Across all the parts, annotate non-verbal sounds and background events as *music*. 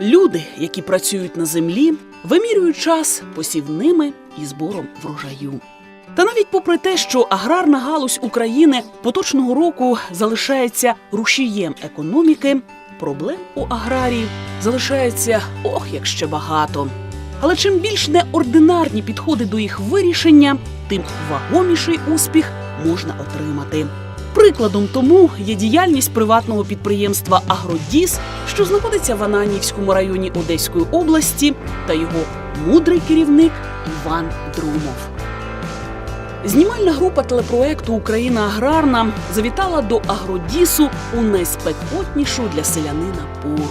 Люди, які працюють на землі, вимірюють час посівними і збором врожаю. Та навіть попри те, що аграрна галузь України поточного року залишається рушієм економіки, проблем у аграріїв залишається ох як ще багато. Але чим більш неординарні підходи до їх вирішення, тим вагоміший успіх можна отримати. Прикладом тому є діяльність приватного підприємства Агродіс, що знаходиться в Ананівському районі Одеської області, та його мудрий керівник Іван Друмов. Знімальна група телепроекту Україна аграрна завітала до Агродісу у найспекотнішу для селянина пору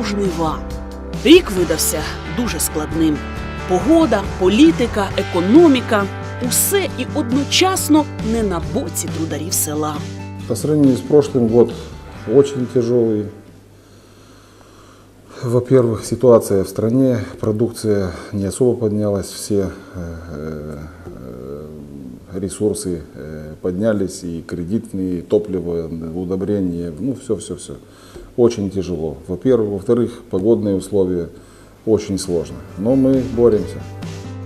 у жнива. Рік видався дуже складним. Погода, політика, економіка усе і одночасно не на боці трударів села. По сравнению с прошлым год очень тяжелый. Во-первых, ситуация в стране, продукция не особо поднялась, все э, э, ресурсы э, поднялись, и кредитные, и топливо, удобрения, ну все-все-все. Очень тяжело. Во-первых, во-вторых, погодные условия очень сложно. Но мы боремся.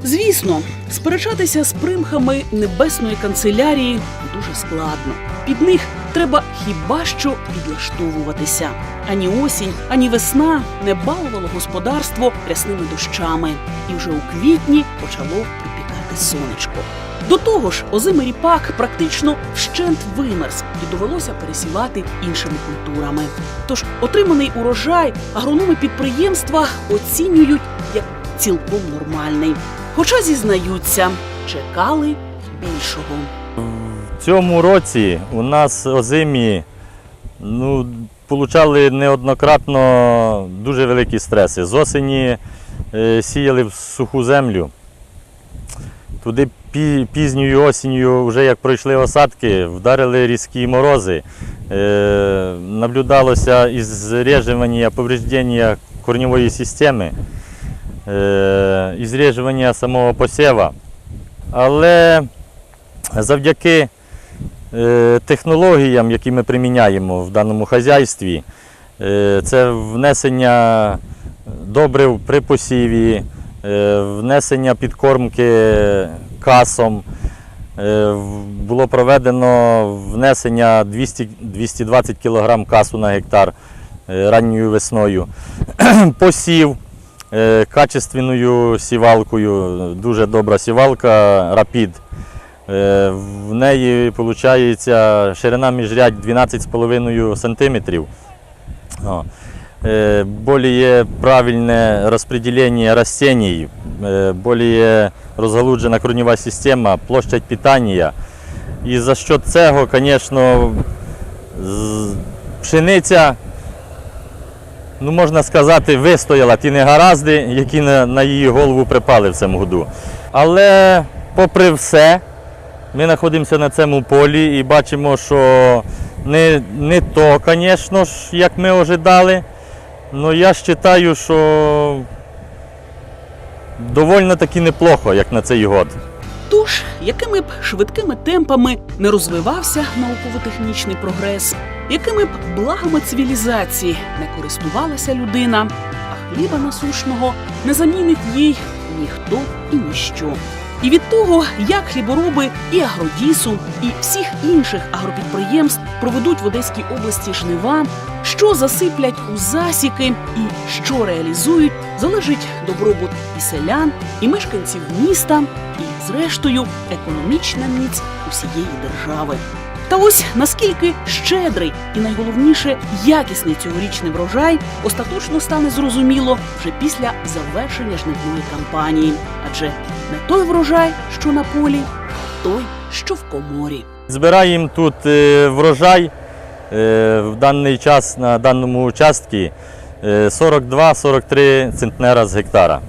Звісно, сперечатися з примхами небесної канцелярії дуже складно. Під них треба хіба що підлаштовуватися. Ані осінь, ані весна не балувало господарство рясними дощами, і вже у квітні почало припікати сонечко. До того ж, озимий ріпак практично вщент вимерз і довелося пересівати іншими культурами. Тож отриманий урожай агрономи підприємства оцінюють як цілком нормальний. Хоча зізнаються, чекали більшого. В цьому році у нас озимі ну, получали неоднократно дуже великі стреси. З осені е, сіяли в суху землю. Туди пізньою осінню, вже як пройшли осадки, вдарили різкі морози. Е, наблюдалося ізрежування, повреждення корневої системи, е, ізрежування самого посєва. Але завдяки е, технологіям, які ми приміняємо в даному хазяйстві, е, це внесення добрив при посіві, внесення підкормки касом. Було проведено внесення 200, 220 кг касу на гектар ранньою весною. *clears throat* Посів качественною сівалкою, дуже добра сівалка Rapid. Е, В неї виходить ширина міжрядь 12,5 см. Е, Более правильне розподілення растений, е, более розгалуджена корнева система, площадь питання. І за що цього, звісно, пшениця, ну можна сказати, вистояла ті негаразди, які на, на її голову припали в цьому году. Але попри все, ми знаходимося на цьому полі і бачимо, що не, не то, звісно ж, як ми ожидали. але я вважаю, що доволі таки неплохо, як на цей год. Тож, якими б швидкими темпами не розвивався науково-технічний прогрес, якими б благами цивілізації не користувалася людина, а хліба насушного не замінить їй ніхто і ніщо. І від того, як хлібороби і агродісу, і всіх інших агропідприємств проведуть в Одеській області жнива, що засиплять у засіки і що реалізують, залежить добробут і селян, і мешканців міста, і, зрештою, економічна міць усієї держави. Та ось наскільки щедрий і найголовніше якісний цьогорічний врожай остаточно стане зрозуміло вже після завершення жнивної кампанії, адже не той врожай, що на полі, а той, що в коморі. Збираємо тут е, врожай е, в даний час на даному участку е, 42-43 центнера з гектара.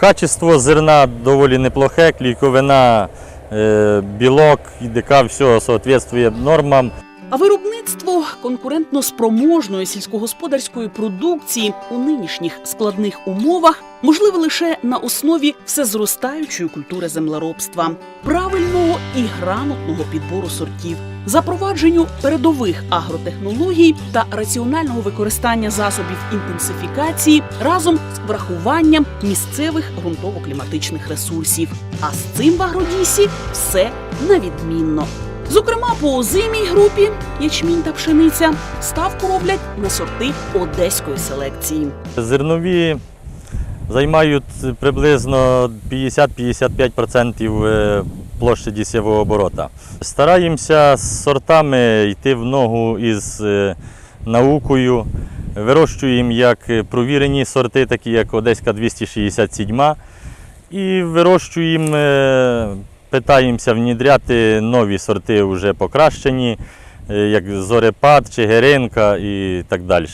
Качество зерна доволі неплохе, клійковина, е, білок, ДК, все соответствує нормам. А виробництво конкурентно спроможної сільськогосподарської продукції у нинішніх складних умовах можливе лише на основі всезростаючої культури землеробства, правильного і грамотного підбору сортів, запровадженню передових агротехнологій та раціонального використання засобів інтенсифікації разом з врахуванням місцевих ґрунтово-кліматичних ресурсів. А з цим в агродісі все на відмінно. Зокрема, по озимій групі ячмінь та пшениця ставку роблять на сорти одеської селекції. Зернові займають приблизно 50-55% е, площі дісєвого оборота. Стараємося з сортами йти в ногу із е, наукою. Вирощуємо як провірені сорти, такі як Одеська 267, і вирощуємо, е, питаємося внідряти нові сорти вже покращені, е, як Зорепад, Чигиринка і так далі.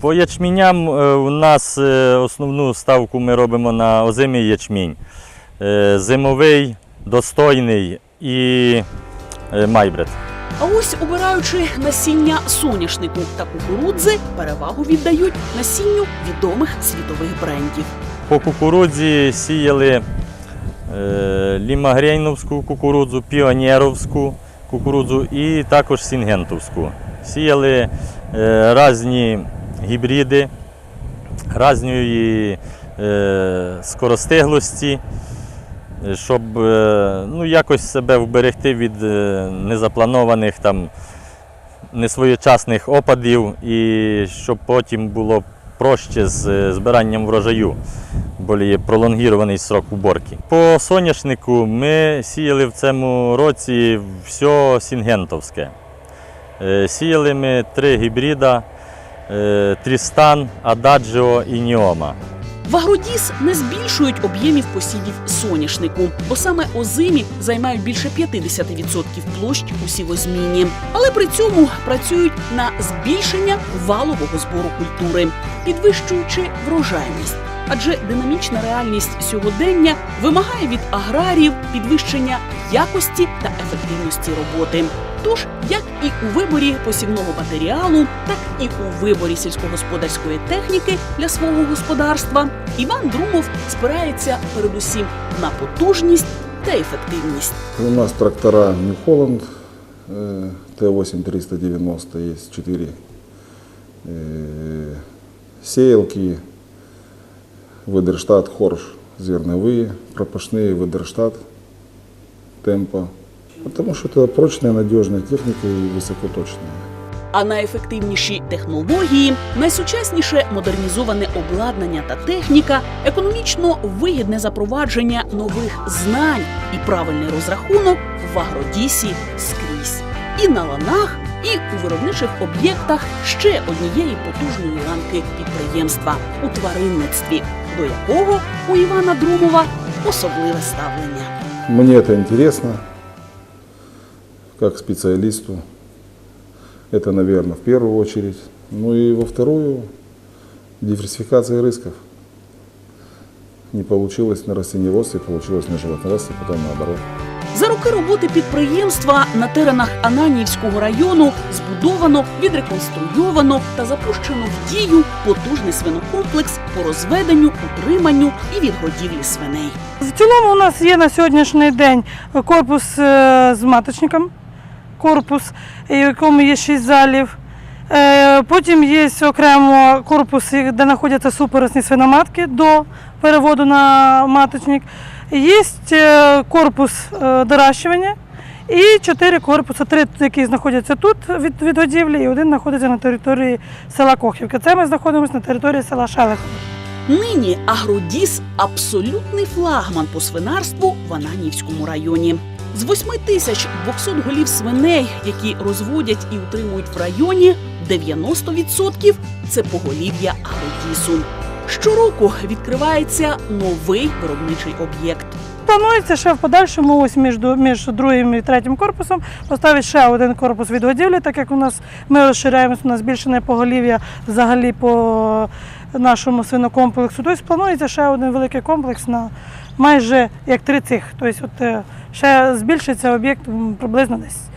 По ячміням е, у нас е, основну ставку ми робимо на озимий ячмінь. Зимовий, достойний і майбред. А ось обираючи насіння соняшнику та кукурудзи, перевагу віддають насінню відомих світових брендів. По кукурудзі сіяли лімагрейновську кукурудзу, піонєровську кукурудзу і також сінгентовську. Сіяли е, різні гібриди, різної е, скоростиглості, е, щоб е, ну, якось себе вберегти від е, незапланованих там, несвоєчасних опадів і щоб потім було проще з е, збиранням врожаю, більш пролонгірований срок уборки. По соняшнику ми сіяли в цьому році все сінгентовське. Е, Сіяли ми три гібрида е, Трістан, Ададжіо і Ніома. В агродіс не збільшують об'ємів посівів соняшнику, бо саме озимі займають більше 50% площ у сівозміні. Але при цьому працюють на збільшення валового збору культури, підвищуючи врожайність. Адже динамічна реальність сьогодення вимагає від аграріїв підвищення якості та ефективності роботи. Тож, як і у виборі посівного матеріалу, так і у виборі сільськогосподарської техніки для свого господарства, Іван Друмов спирається передусім на потужність та ефективність. У нас трактора New Holland э, Т8 390, есть 4 э, сеялки, Ведерштат, Хорш, зерновые, пропашные Ведерштат, Темпа. Потому что это прочная, надежная техника и высокоточная. А найефективніші технології, найсучасніше модернізоване обладнання та техніка, економічно вигідне запровадження нових знань і правильний розрахунок в агродісі скрізь і на ланах, і у виробничих об'єктах ще однієї потужної ланки підприємства у тваринництві, до якого у Івана Друмова особливе ставлення. Мне это интересно, как специалисту. Это, наверное, в первую очередь. Ну и во вторую, диверсификация рисков. Не получилось на растениеводстве, получилось на животноводстве, потом наоборот. За роки роботи підприємства на теренах Ананівського району збудовано, відреконструйовано та запущено в дію потужний свинокомплекс по розведенню, утриманню і відгодівлі свиней. В цілому у нас є на сьогоднішній день корпус е, з маточником, корпус, в якому є шість залів. Е, Потім є окремо корпус, де знаходяться супоросні свиноматки до переводу на маточник. Є е, корпус е, доращування і чотири корпуси, три, які знаходяться тут від, від годівлі, і один знаходиться на території села Кохівка. Це ми знаходимося на території села Шелехова. Нині Агродіс абсолютний флагман по свинарству в Ананівському районі. З 8200 голів свиней, які розводять і утримують в районі, 90% – це поголів'я Агродісу. Щороку відкривається новий виробничий об'єкт. Планується ще в подальшому, ось між, між другим і третім корпусом, поставити ще один корпус відгодівлі, так як у нас ми розширяємося, у нас збільшене поголів'я взагалі по нашому свинокомплексу. Тобто планується ще один великий комплекс на майже як три цих. Тобто от, е, ще збільшиться об'єкт приблизно десь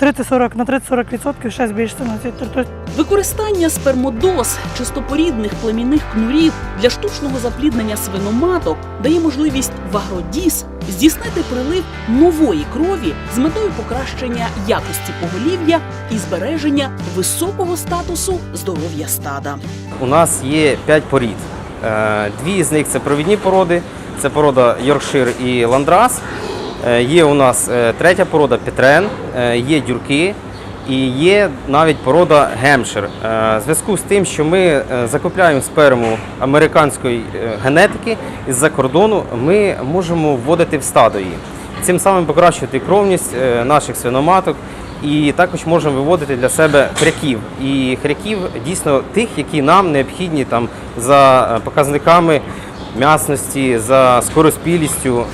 30-40 на 30-40% ще збільшиться на цій території. Використання спермодоз чистопорідних племінних кнурів для штучного запліднення свиноматок дає можливість в агродіс здійснити прилив нової крові з метою покращення якості поголів'я і збереження високого статусу здоров'я стада. У нас є 5 порід. Е, Дві з них це провідні породи, це порода Йоркшир і Ландрас. Е, Є у нас е, третя порода Петрен, е, є дюрки і є навіть порода Гемшир. Е, В зв'язку з тим, що ми закупляємо сперму американської генетики із-за кордону, ми можемо вводити в стадо її. Цим самим покращувати кровність наших свиноматок. І також можемо виводити для себе хряків. І хряків дійсно тих, які нам необхідні там за показниками м'ясності, за скороспілістю.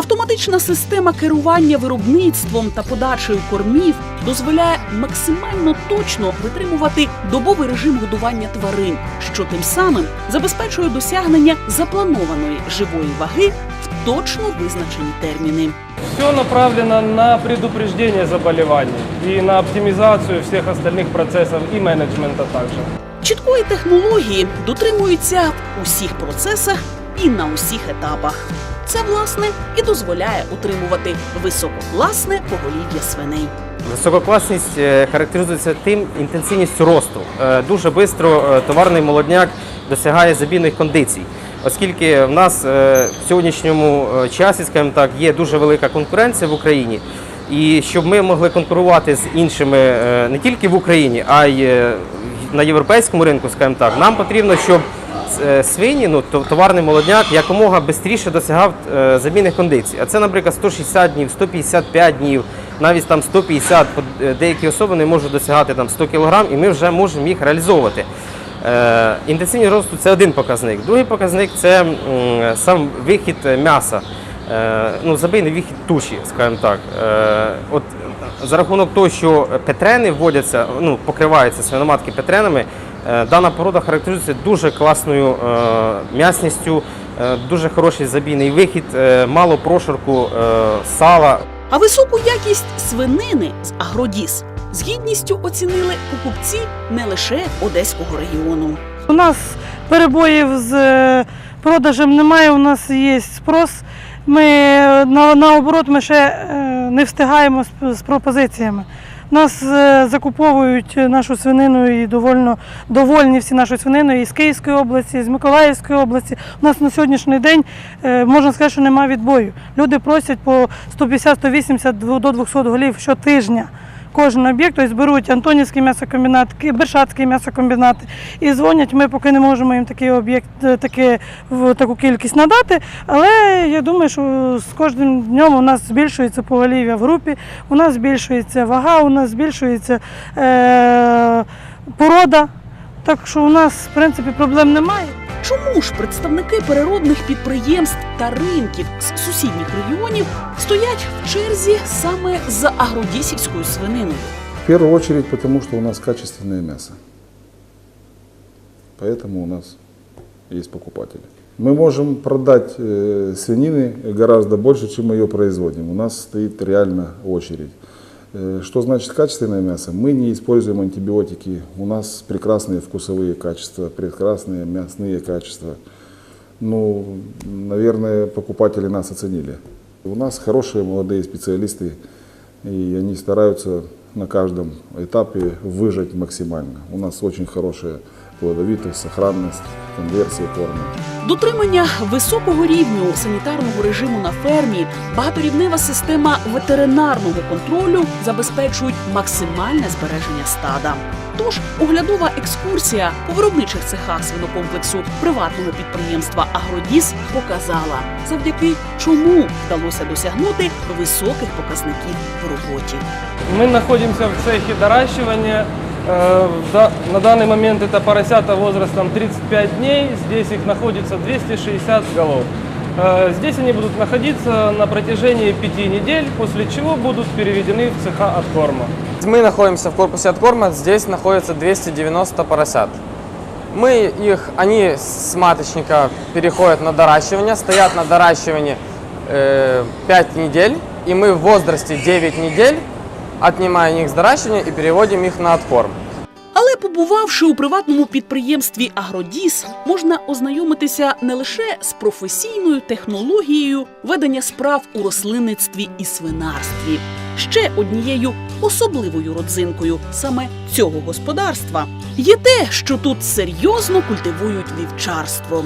Автоматична система керування виробництвом та подачею кормів дозволяє максимально точно витримувати добовий режим годування тварин, що тим самим забезпечує досягнення запланованої живої ваги в точно визначені терміни. Все направлено на предупреждение заболеваний и на оптимизацию всех остальных процессов и менеджмента также. Чіткої технології дотримуються в усіх процесах і на усіх етапах. Це власне і дозволяє утримувати висококласне поголів'я свиней. Висококласність е, характеризується тим інтенсивністю росту. Е, Дуже швидко товарний молодняк досягає забійних кондицій, оскільки в нас е, в сьогоднішньому е, часі, скажімо так, є дуже велика конкуренція в Україні. І щоб ми могли конкурувати з іншими е, не тільки в Україні, а й е, на європейському ринку, скажімо так, нам потрібно, щоб е, свині, ну товарний молодняк, якомога швидше досягав е, замінних кондицій. А це, наприклад, 160 днів, 155 днів, навіть там 150, е, деякі особи не можуть досягати там 100 кг, і ми вже можемо їх реалізовувати. Е, інтенсивність росту це один показник. Другий показник це сам вихід е, м'яса. Е, ну, забийний вихід туші, скажімо так. Е, от за рахунок того, що петрени вводяться, ну, покриваються свиноматки петренами, е, дана порода характеризується дуже класною е, м'ясністю, е, дуже хороший забійний вихід, е, мало прошарку е, сала. А високу якість свинини з Агродіс з гідністю оцінили покупці не лише Одеського регіону. У нас перебоїв з е, продажем немає, у нас є спрос. Ми е, на, наоборот ми ще е, не встигаємо з, з пропозиціями. Нас е, закуповують нашу свинину і довольно довольні всі нашою свининою і з Київської області, і з Миколаївської області. У нас на сьогоднішній день е, можна сказати, що немає відбою. Люди просять по 150-180 до 200 голів щотижня. Кожен об'єкт, тобто беруть Антонівський м'ясокомбінат, Ки- Бершацький м'ясокомбінат і дзвонять. Ми поки не можемо їм такий об'єкт, е, таке, в таку кількість надати. Але я думаю, що з кожним днем у нас збільшується поголів'я в групі, у нас збільшується вага, у нас збільшується е- порода. Так що у нас, в принципі, проблем немає. Чому ж представники переробних підприємств та ринків з сусідніх регіонів стоять в черзі саме за агродісівською свининою? В первую очередь потому, что у нас качественное мясо. Поэтому у нас есть покупатели. Мы можем продать э, свинины гораздо больше, чем мы ее производим. У нас стоит реально очередь. Э, Что значит качественное мясо? Мы не используем антибиотики. У нас прекрасные вкусовые качества, прекрасные мясные качества. Ну, наверное, покупатели нас оценили. У нас хорошие молодые специалисты, и они стараются на каждом этапе выжать максимально. У нас очень хорошая плодовитость, сохранность, конверсия корма. Дотримання високого рівню санітарного режиму на фермі, багаторівнева система ветеринарного контролю забезпечують максимальне збереження стада. Тож оглядова екскурсія по виробничих цехах свинокомплексу приватного підприємства Агродіс показала, завдяки чому вдалося досягнути високих показників в роботі. Мы находимся в цехе доращивания. Э, На данный момент это поросята возрастом 35 дней. Здесь их находится 260 голов. Э, Здесь они будут находиться на протяжении пяти недель, после чего будут переведены в цеха от корма. Мы находимся в корпусе от корма, здесь находится 290 поросят. Мы их, они с маточника переходят на доращивание, стоят на доращивании э, 5 недель, и мы в возрасте 9 недель отнимаем их с доращивания и переводим их на откорм. Але побувавши у приватному підприємстві Агродіс, можна ознайомитися не лише з професійною технологією ведення справ у рослинництві і свинарстві. Ще однією особливою родзинкою саме цього господарства є те, що тут серйозно культивують вівчарство.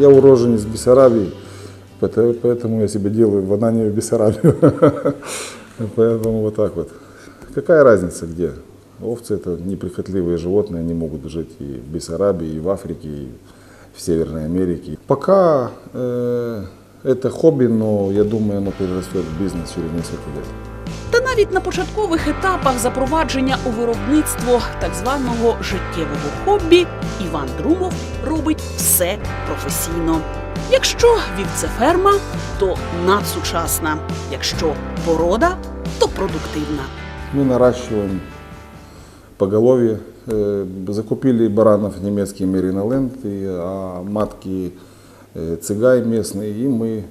Я уроженец Бессарабии, пото- поэтому я себе делаю в Ананию Бессарабию. *laughs* Поэтому вот так вот. Какая разница где? Овцы это неприхотливые животные, они могут жить и в Бессарабии, и в Африке, и в Северной Америке. Пока э, это хобби, но я думаю, оно перерастет в бизнес через несколько лет. Та навіть на початкових етапах запровадження у виробництво так званого життєвого хобі Іван Друмов робить все професійно. Якщо вівцеферма, то надсучасна. Якщо порода, то продуктивна. Мы наращиваем поголовье. Э, Закупили баранов немецкий Мериноленд, и, а матки э, цыгай местные, и мы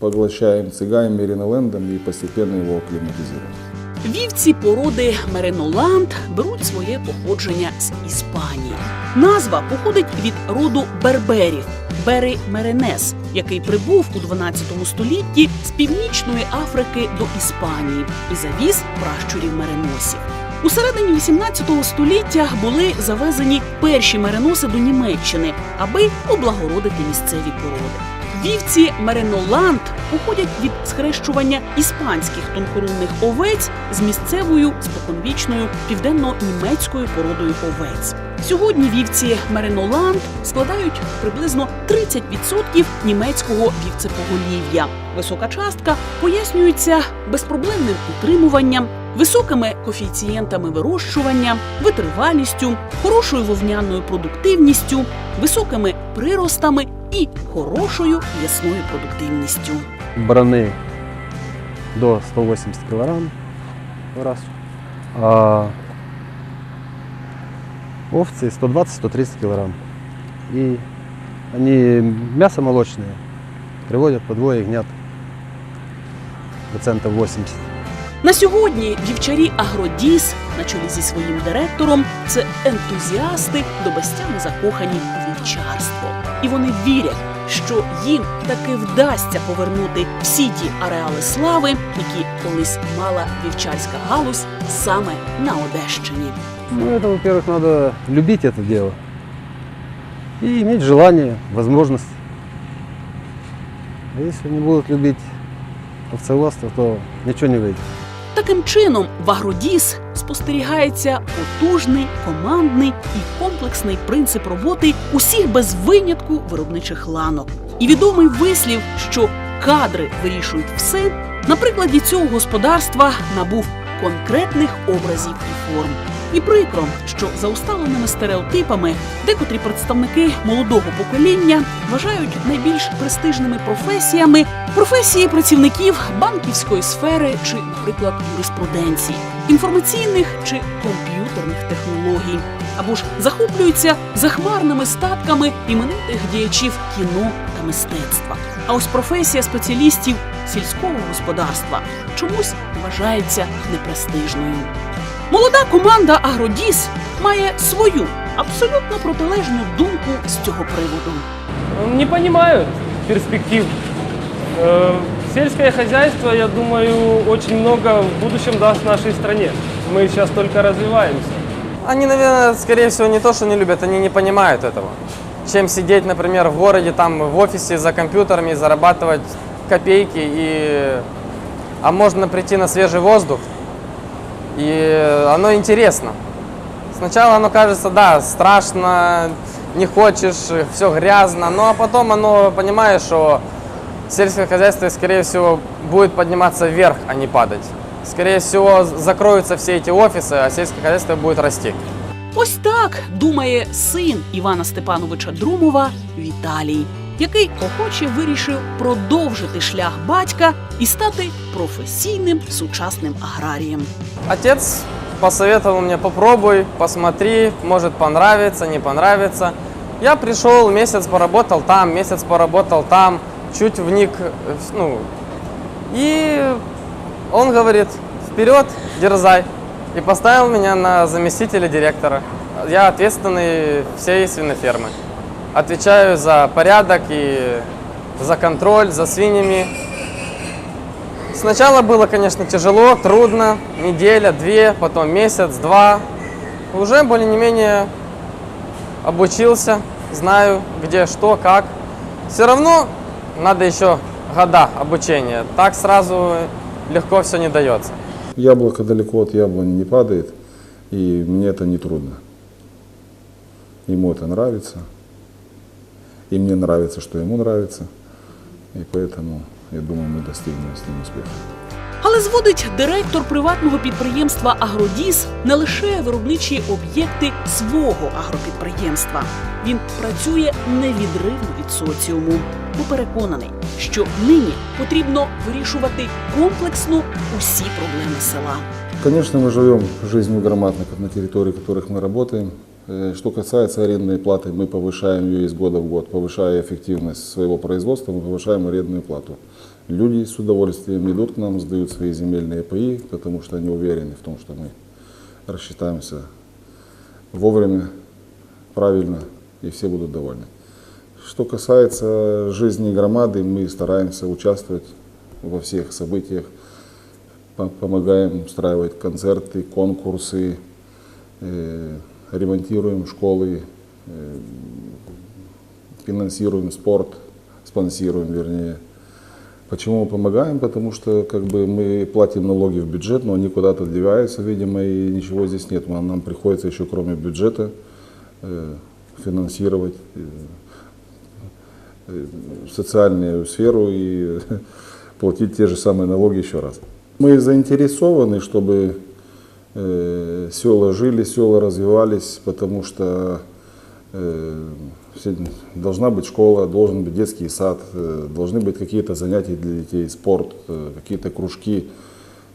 поглощаем цыгай Меринолендом и постепенно его акклиматизируем. Вівці породи Мереноланд беруть своє походження з Іспанії. Назва походить від роду берберів Бери Меренес, який прибув у 12 столітті з північної Африки до Іспанії і завіз пращурів мереносів. У середині 18 століття були завезені перші мереноси до Німеччини, аби облагородити місцеві породи. Вівці Мереноланд походять від схрещування іспанських тонкорунних овець з місцевою споконвічною південно-німецькою породою овець. Сьогодні вівці Мереноланд складають приблизно 30% німецького вівцепоголів'я. Висока частка пояснюється безпроблемним утримуванням, високими коефіцієнтами вирощування, витривалістю, хорошою вовняною продуктивністю, високими приростами і хорошою м'ясною продуктивністю. Бараны до 180 килограмм раз, а овцы 120-130 килограмм. И они мясо молочное, приводят по двое гнят процентов 80. На сьогодні вівчарі Агродіс на чолі зі своїм директором це ентузіасти, до безтями закохані в вівчарство. І вони вірять, що їм таки вдасться повернути всі ті ареали слави, які колись мала вівчарська галузь саме на Одещині. Ну, это, во-первых, надо любить это дело и иметь желание, возможность. А если не будут любить овцеводство, то ничего не выйдет. Таким чином, в Агродіс спостерігається потужний, командний і комплексний принцип роботи усіх без винятку виробничих ланок. І відомий вислів, що кадри вирішують все, на прикладі цього господарства набув конкретних образів і форм. І прикро, що за усталеними стереотипами декотрі представники молодого покоління вважають найбільш престижними професіями професії працівників банківської сфери чи, наприклад, юриспруденції, інформаційних чи комп'ютерних технологій, або ж захоплюються захмарними статками іменитих діячів кіно та мистецтва. А ось професія спеціалістів сільського господарства чомусь вважається непрестижною. Молода команда Агродіс має свою абсолютно протилежну думку з цього приводу. Не понимают перспектив. Э, Сельское хозяйство, я думаю, очень много в будущем даст нашей стране. Мы сейчас только развиваемся. Они, наверное, скорее всего, не то, что не любят, они не понимают этого. Чем сидеть, например, в городе, там, в офисе за компьютерами, и зарабатывать копейки, и... а можно прийти на свежий воздух, и оно интересно. Сначала оно кажется, да, страшно, не хочешь, все грязно, ну а потом оно, понимаешь, что сельское хозяйство, скорее всего, будет подниматься вверх, а не падать. Скорее всего, закроются все эти офисы, а сельское хозяйство будет расти. Ось так думає син Івана Степановича Друмова Віталій, який охоче вирішив продовжити шлях батька і стати професійним сучасним аграрієм. Отец посоветовал мне попробуй, посмотри, может понравится, не понравится. Я пришел, месяц поработал там, месяц поработал там, чуть вник, э, ну, и он говорит, вперед, дерзай. И поставил меня на заместителя директора. Я ответственный всей свинофермы. Отвечаю за порядок и за контроль за свиньями. Сначала было, конечно, тяжело, трудно. Неделя, две, потом месяц, два. Уже более-менее обучился, знаю, где, что, как. Все равно надо еще года обучения. Так сразу легко все не дается. Яблоко далеко от яблони не падает, и мне это не трудно. Ему это нравится, и мне нравится, что ему нравится, и поэтому, я думаю, мы достигнем с ним успеха. Але зводить директор приватного підприємства Агродіс не лише виробничі об'єкти свого агропідприємства. Він працює невідривно від соціуму, бо переконаний, що нині потрібно вирішувати комплексно усі проблеми села. Конечно, мы живем жизнью громадных на территории, в которых мы работаем. Э, Что касается арендной платы, мы повышаем ее из года в год, повышая эффективность своего производства, мы повышаем арендную плату. Люди с удовольствием идут к нам, сдают свои земельные паи, потому что они уверены в том, что мы рассчитаемся вовремя, правильно, и все будут довольны. Что касается жизни громады, мы стараемся участвовать во всех событиях, По- помогаем устраивать концерты, конкурсы, э, ремонтируем школы, э, финансируем спорт, спонсируем, вернее. Почему мы помогаем? Потому что как бы мы платим налоги в бюджет, но они куда-то деваются, видимо, и ничего здесь нет. Нам приходится еще кроме бюджета э, финансировать э, социальную сферу и *laughs* платить те же самые налоги еще раз. Мы заинтересованы, чтобы села жили, села развивались, потому что э, все- должна быть школа, должен быть детский сад, э, должны быть какие-то занятия для детей, спорт, э, какие-то кружки.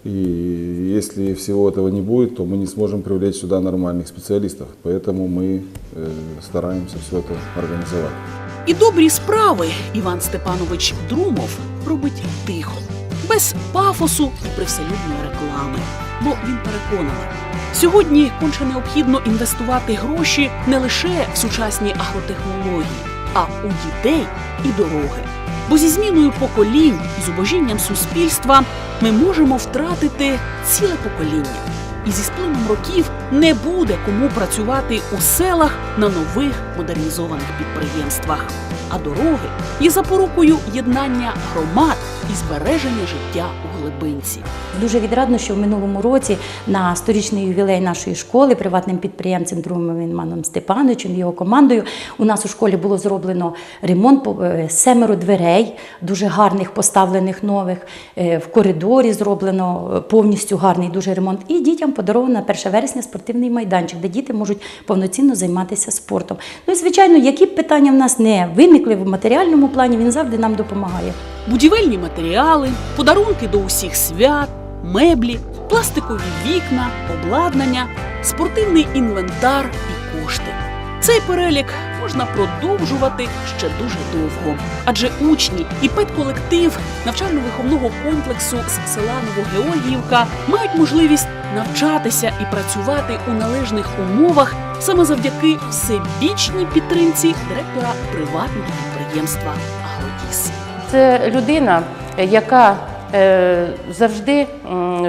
И если всего этого не будет, то мы не сможем привлечь сюда нормальных специалистов. Поэтому мы э, стараемся все это организовать. І добрі справи Іван Степанович Друмов робить тихо, без пафосу і привселюдної реклами. Бо він переконаний, сьогодні конче необхідно інвестувати гроші не лише в сучасні агротехнології, а у дітей і дороги. Бо зі зміною поколінь і зубожінням суспільства ми можемо втратити ціле покоління. І зі сплином років не буде кому працювати у селах на нових модернізованих підприємствах. А дороги є запорукою єднання громад і збереження життя у глибинці. Дуже відрадно, що в минулому році на сторічний ювілей нашої школи приватним підприємцем другим Іваном Степановичем і його командою у нас у школі було зроблено ремонт е, семеро дверей, дуже гарних поставлених нових. Е, В коридорі зроблено е, повністю гарний дуже ремонт. І дітям подаровано на 1 вересня спортивний майданчик, де діти можуть повноцінно займатися спортом. Ну і звичайно, які б питання в нас не виникли в матеріальному плані, він завжди нам допомагає. Будівельні матеріали, подарунки до усіх свят, меблі, пластикові вікна, обладнання, спортивний інвентар і кошти. Цей перелік можна продовжувати ще дуже довго, адже учні і педколектив навчально-виховного комплексу з села Новогеоргіївка мають можливість навчатися і працювати у належних умовах саме завдяки всебічній підтримці директора приватного підприємства Агродіс. Це людина, яка завжди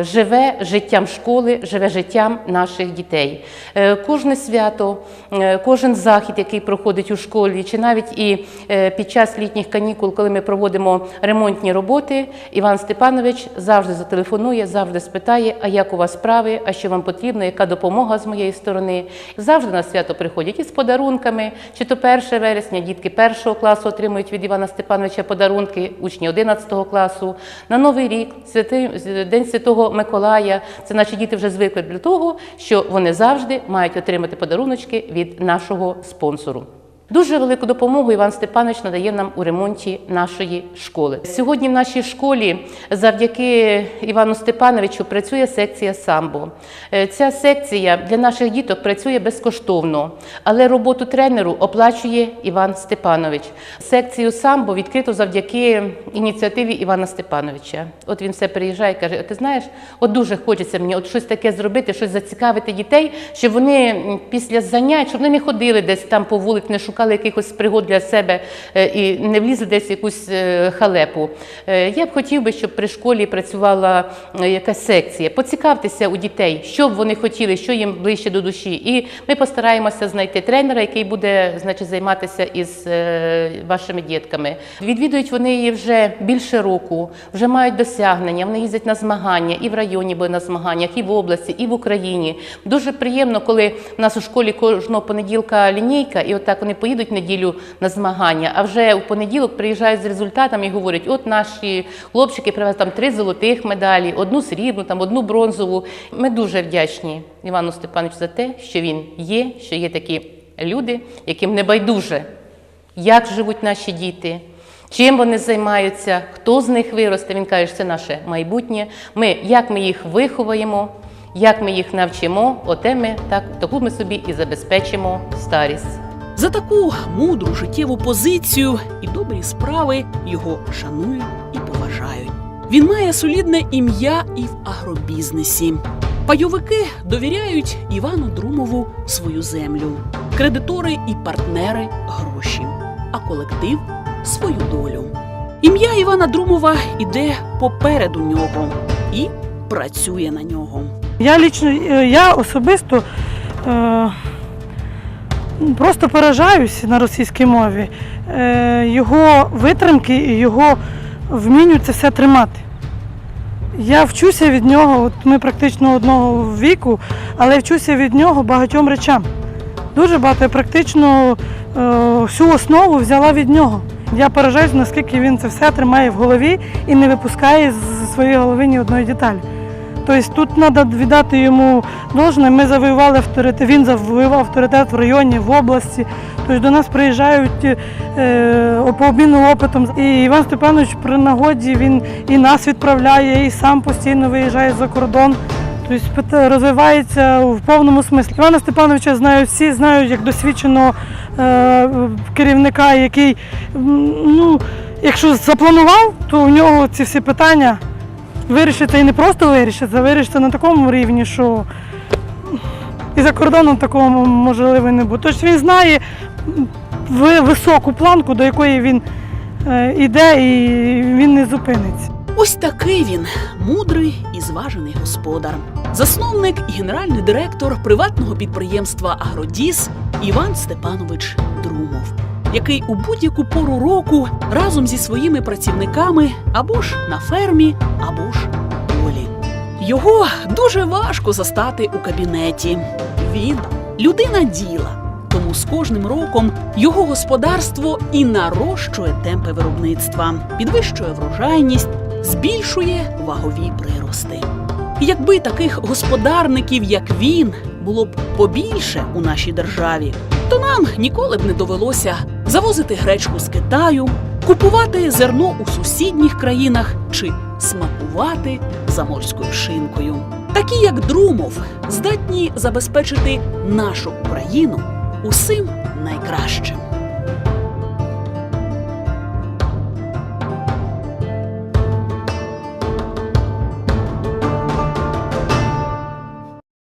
живе життям школи, живе життям наших дітей. Е, Кожне свято, е, кожен захід, який проходить у школі, чи навіть і е, під час літніх канікул, коли ми проводимо ремонтні роботи, Іван Степанович завжди зателефонує, завжди спитає, а як у вас справи, а що вам потрібно, яка допомога з моєї сторони. Завжди на свято приходять із подарунками, чи то 1 вересня, дітки першого класу отримують від Івана Степановича подарунки, учні 11 класу. На Новий рік, святий, День Святого Миколая. Це наші діти вже звикли для того, що вони завжди мають отримати подаруночки від нашого спонсору. Дуже велику допомогу Іван Степанович надає нам у ремонті нашої школи. Сьогодні в нашій школі завдяки Івану Степановичу працює секція самбо. Е, Ця секція для наших діток працює безкоштовно, але роботу тренеру оплачує Іван Степанович. Секцію самбо відкрито завдяки ініціативі Івана Степановича. От він все приїжджає і каже: ти знаєш, от дуже хочеться мені от щось таке зробити, щось зацікавити дітей, щоб вони після занять, щоб вони не ходили десь там по вулиці, не шукали якихось пригод для себе е, і не влізли десь в якусь е, халепу. Е, Я б хотів би, щоб при школі працювала якась секція. Поцікавтеся у дітей, що б вони хотіли, що їм ближче до душі. І ми постараємося знайти тренера, який буде значить, займатися із вашими дітками. Відвідують вони її вже більше року, вже мають досягнення. Вони їздять на змагання і в районі були на змаганнях, і в області, і в Україні. Дуже приємно, коли в нас у школі кожного понеділка лінійка, і отак вони поїдуть в неділю на змагання. А вже у понеділок приїжджають з результатами і говорять: от наші хлопчики привезли там три золотих медалі, одну срібну, там одну бронзову. Ми дуже вдячні Івану Степановичу за те, що він є, що є такі люди, яким не байдуже, як живуть наші діти. Чим вони займаються, хто з них виросте? Він каже, що це наше майбутнє. Ми, як ми їх виховуємо, як ми їх навчимо, оте ми так, таку ми собі і забезпечимо старість. За таку мудру життєву позицію і добрі справи його шанують і поважають. Він має солідне ім'я і в агробізнесі. Пайовики довіряють Івану Друмову свою землю, кредитори і партнери гроші, а колектив свою долю. Ім'я Івана Друмова іде попереду нього і працює на нього. Я лічно, е, я особисто е, просто поражаюсь на російській мові е, його витримки і його вмінню це все тримати. Я вчуся від нього, от ми практично одного віку, але вчуся від нього багатьом речам. Дуже багато я практично е, всю основу взяла від нього. Я поражаюсь, наскільки він це все тримає в голові і не випускає з своєї голови ні одної деталі. Тобто тут треба віддати йому должне. Ми завоювали авторитет, він завоював авторитет в районі, в області. Тобто до нас приїжджають е, по обміну опитом. І Іван Степанович при нагоді він і нас відправляє, і сам постійно виїжджає за кордон. Тобто розвивається в повному смислі. Івана Степановича знають всі, знають як досвідченого е, керівника, який, ну, якщо запланував, то у нього ці всі питання вирішиться і не просто вирішиться, а вирішиться на такому рівні, що і за кордоном такого можливо не буде. Тож він знає високу планку, до якої він е, іде, і він не зупиниться. Ось такий він мудрий і зважений господар, засновник і генеральний директор приватного підприємства Агродіс Іван Степанович Друмов, який у будь-яку пору року разом зі своїми працівниками або ж на фермі, або ж полі. Його дуже важко застати у кабінеті. Він людина діла. Тому з кожним роком його господарство і нарощує темпи виробництва, підвищує врожайність, збільшує вагові прирости. Якби таких господарників, як він, було б побільше у нашій державі, то нам ніколи б не довелося завозити гречку з Китаю, купувати зерно у сусідніх країнах чи смакувати заморською шинкою. Такі, як Друмов, здатні забезпечити нашу Україну усім найкращим.